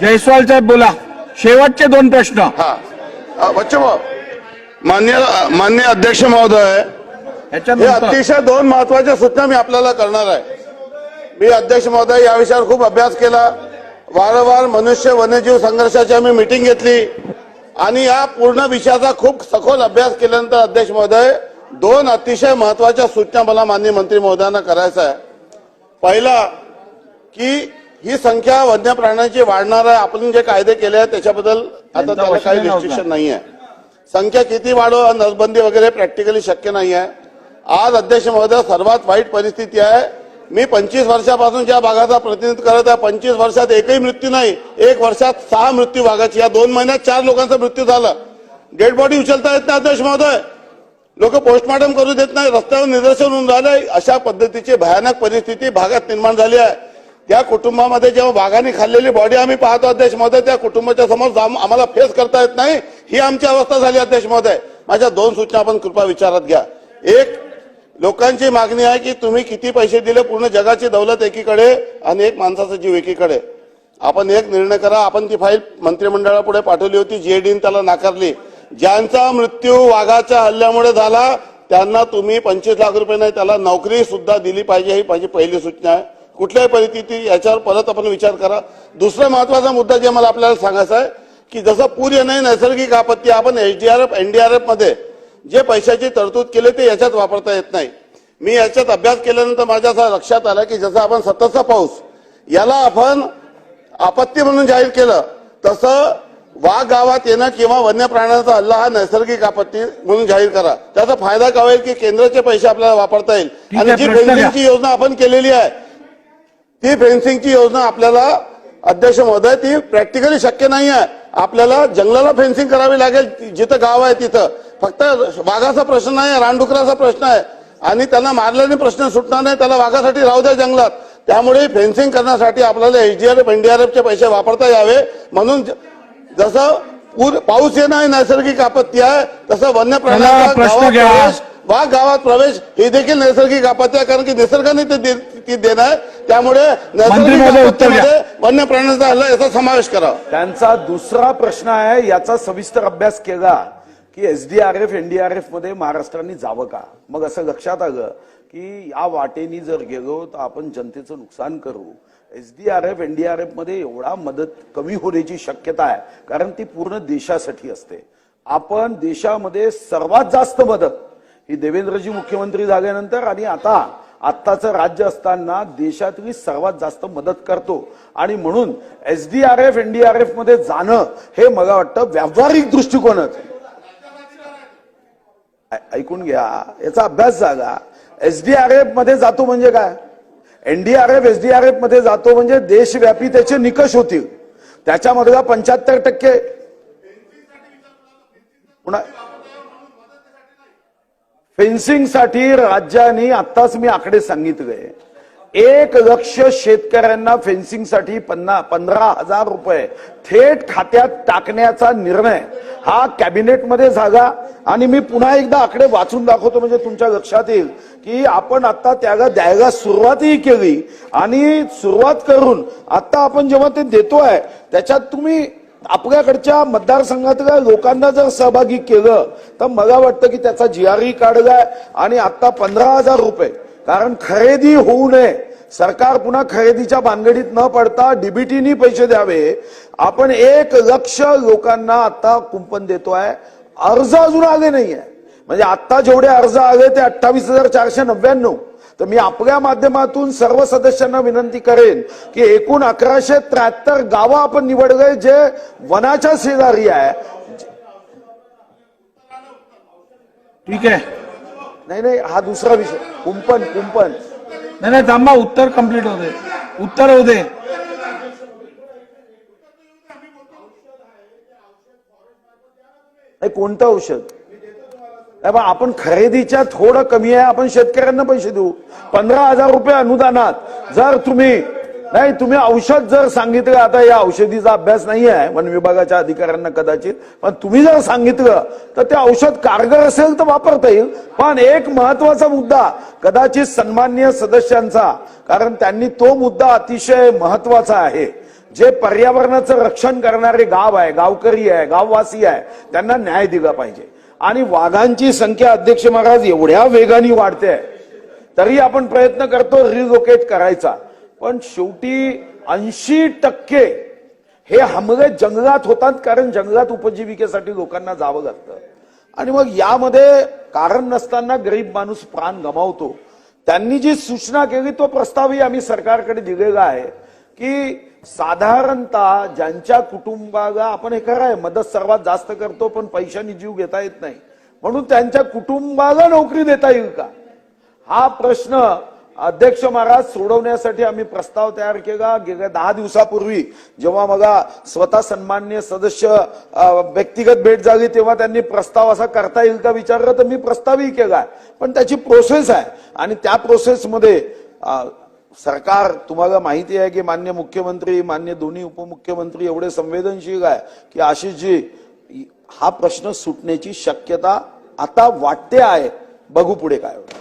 जयस्वाल साहेब बोला. शेवटचे दोन प्रश्न. हा. मान्य मान्य अध्यक्ष महोदय हे अतिशय दोन महत्त्वाच्या सूचना मी आपल्याला करणार आहे. मी अध्यक्ष महोदय या विषयावर खूप अभ्यास केला. वारंवार मनुष्य वन्यजीव संघर्षाची आम्ही मिटिंग घेतली. आणि या पूर्ण विषयाचा खूप सखोल अभ्यास केल्यानंतर अध्यक्ष महोदय दोन अतिशय महत्त्वाच्या सूचना मला मान्य मंत्री महोदयांना करायचं आहे. पहिला की ही संख्या वन्य प्राण्यांची वाढणार आहे. आपण जे कायदे केले आहेत त्याच्याबद्दल आता त्याला काही. रिस्ट्रिक्शन नाही आहे संख्या किती वाढो नसबंदी वगैरे प्रॅक्टिकली शक्य नाही आहे आज अध्यक्ष महोदय सर्वात वाईट परिस्थिती आहे. मी पंचवीस वर्षापासून ज्या भागाचा प्रतिनिधित्व करत आहे पंचवीस वर्षात एकही मृत्यू नाही. एक वर्षात सहा मृत्यू भागाची. या दोन महिन्यात चार लोकांचा मृत्यू झाला. डेड बॉडी उचलता येत नाही अध्यक्ष महोदय. लोक पोस्टमॉर्टम करू देत नाही. रस्त्यावर निदर्शन होऊन राहिले. अशा पद्धतीची भयानक परिस्थिती भागात निर्माण झाली आहे. त्या कुटुंबामध्ये जेव्हा वाघाने खाल्लेली बॉडी आम्ही पाहतो अध्यक्ष महोदय त्या कुटुंबाच्या समोर आम्हाला फेस करता येत नाही. ही आमची अवस्था झाली अध्यक्ष महोदय माझ्या दोन सूचना आपण कृपा विचारात घ्या. एक लोकांची मागणी आहे की तुम्ही किती पैसे दिले पूर्ण जगाची दौलत एकीकडे आणि एक माणसाचा जीव एकीकडे. आपण एक निर्णय करा. आपण ती फाईल मंत्रिमंडळापुढे पाठवली होती जेडीन त्याला नाकारली. ज्यांचा मृत्यू वाघाच्या हल्ल्यामुळे झाला त्यांना तुम्ही पंचवीस लाख रुपये नाही त्याला नोकरी सुद्धा दिली पाहिजे ही माझी पहिली सूचना आहे. कुठल्याही परिस्थिती याच्यावर परत आपण विचार करा. दुसरा महत्त्वाचा मुद्दा जे मला आपल्याला सांगायचा आहे की जसं पूर येणे नैसर्गिक आपत्ती आपण एचडीआरएफ एनडीआरएफमध्ये जे पैशाची तरतूद केली ते याच्यात वापरता येत नाही. मी याच्यात अभ्यास केल्यानंतर माझ्या असं लक्षात आलं की जसं आपण सततचा पाऊस याला आपण आपत्ती म्हणून जाहीर केलं तसं वाघ गावात येणं किंवा वन्य प्राण्यांचा हल्ला हा नैसर्गिक आपत्ती म्हणून जाहीर करा. त्याचा फायदा काय होईल की केंद्राचे पैसे आपल्याला वापरता येईल. आणि जी. फेन्सिंगची योजना आपण केलेली आहे ती फेन्सिंगची योजना आपल्याला अध्यक्ष महोदय ती प्रॅक्टिकली शक्य नाही आहे आपल्याला जंगलाला फेन्सिंग करावी लागेल जिथं गाव आहे तिथं. फक्त वाघाचा प्रश्न नाही रानडुकराचा प्रश्न आहे. आणि त्यांना मारल्याने प्रश्न सुटणार नाही त्याला वाघासाठी राहू द्या जंगलात. त्यामुळे फेन्सिंग करण्यासाठी आपल्याला एचडीआरएफ एनडीआरएफचे पैसे वापरता यावे. म्हणून जसं पूर पाऊस येणं हे नैसर्गिक आपत्ती आहे तसं वन्य प्राण्यांचा प्रश्न वाघ गावात प्रवेश ही देखील नैसर्गिक आपत्ती आहे कारण की निसर्गाने ते दे- ती देणं आहे. त्यामुळे नैसर्गिक महोदय, उत्तर द्या. आपत्तीमध्ये वन्य प्राण्यांचा हल्ला याचा समावेश करा त्यांचा दुसरा प्रश्न आहे याचा सविस्तर अभ्यास केला की एसडीआरएफ एनडीआरएफमध्ये महाराष्ट्राने जावं का? मग असं लक्षात आलं की या वाटेनी जर गेलो तर आपण जनतेचं नुकसान करू. एसडीआरएफ एनडीआरएफमध्ये एवढा मदत कमी होण्याची शक्यता आहे कारण ती पूर्ण देशासाठी असते. आपण देशामध्ये सर्वात जास्त मदत ही देवेंद्रजी मुख्यमंत्री झाल्यानंतर आणि आता आत्ताचं राज्य असताना देशातली सर्वात जास्त मदत करतो. आणि म्हणून एस डी आर एफ एनडीआरएफमध्ये जाणं हे मला वाटतं व्यावहारिक दृष्टिकोनच ऐकून घ्या. याचा अभ्यास झाला. एसडीआरएफमध्ये जातो म्हणजे काय? एनडीआरएफ एसडीआरएफमध्ये जातो म्हणजे देशव्यापी त्याचे निकष होतील. त्याच्यामधला पंच्याहत्तर टक्के पुन्हा फेन्सिंगसाठी राज्याने आत्ताच मी आकडे सांगितले. एक लक्ष शेतकऱ्यांना फेन्सिंगसाठी पन्ना पंधरा हजार रुपये. थेट खात्यात टाकण्याचा निर्णय. हा कॅबिनेटमध्ये झाला. आणि मी पुन्हा एकदा आकडे वाचून दाखवतो म्हणजे तुमच्या लक्षात येईल की आपण आता त्याला द्यायला सुरुवातही केली. आणि सुरुवात करून आता आपण जेव्हा ते देतोय त्याच्यात तुम्ही आपल्याकडच्या मतदारसंघातल्या लोकांना जर सहभागी केलं तर मला वाटतं की त्याचा जीआरई काढलाय आणि आता पंधरा हजार रुपये. कारण खरेदी होऊ नये. सरकार पुन्हा खरेदीच्या भानगडीत न पडता डीबीटीनी पैसे द्यावे. आपण एक लक्ष लोकांना आता कुंपण देतोय अर्ज अजून आले नाहीये. म्हणजे आता जेवढे अर्ज आले ते अठ्ठावीस हजार चारशे नव्याण्णव. तर मी आपल्या माध्यमातून सर्व सदस्यांना विनंती करेन की एकूण अकराशे त्र्याहत्तर गावं आपण निवडले जे वनाच्या शेजारी आहे. ठीक आहे. नाही नाही हा दुसरा विषय. कुंपण कुंपण. नाही नाही थांबा उत्तर कंप्लीट होऊ दे. उत्तर होऊ दे. नाही कोणतं औषध? बा, आपण खरेदीच्या थोडं कमी आहे आपण शेतकऱ्यांना पैसे देऊ. पंधरा हजार रुपये अनुदानात जर तुम्ही नाही तुम्ही औषध जर सांगितलं आता या औषधीचा अभ्यास नाही आहे वन विभागाच्या अधिकाऱ्यांना कदाचित पण तुम्ही जर सांगितलं तर ते औषध कारगर असेल तर वापरता येईल. पण एक महत्त्वाचा मुद्दा कदाचित सन्मान्य सदस्यांचा कारण त्यांनी तो मुद्दा अतिशय महत्त्वाचा आहे. जे पर्यावरणाचं रक्षण करणारे गाव आहे गावकरी आहे गाववासी आहे त्यांना न्याय दिला पाहिजे. आणि वाघांची संख्या अध्यक्ष महाराज एवढ्या वेगाने वाढते. आहे तरी आपण प्रयत्न करतो रिलोकेट करायचा. पण शेवटी ऐंशी टक्के हे हमले जंगलात होतात कारण जंगलात उपजीविकेसाठी लोकांना जावं लागतं. आणि मग यामध्ये कारण नसताना गरीब माणूस प्राण गमावतो. त्यांनी जी सूचना केली तो प्रस्तावही आम्ही सरकारकडे दिलेला आहे. की साधारणतः ज्यांच्या कुटुंबाला आपण हे खरं आहे मदत सर्वात जास्त करतो पण पैशाने जीव घेता येत नाही. म्हणून त्यांच्या कुटुंबाला नोकरी देता येईल का? हा प्रश्न अध्यक्ष महाराज सोडवण्यासाठी आम्ही प्रस्ताव तयार केला. गेल्या दहा दिवसापूर्वी जेव्हा मला स्वतः सन्मान्य सदस्य व्यक्तिगत भेट झाली तेव्हा त्यांनी प्रस्ताव असा करता येईल का विचारलं तर मी प्रस्तावही केला. पण त्याची प्रोसेस आहे. आणि त्या प्रोसेसमध्ये सरकार तुम्हाला माहिती आहे की मान्य मुख्यमंत्री मान्य दोन्ही उपमुख्यमंत्री एवढे संवेदनशील आहे की आशिषजी हा प्रश्न सुटण्याची शक्यता आता वाटते आहे. बघू पुढे काय होतं.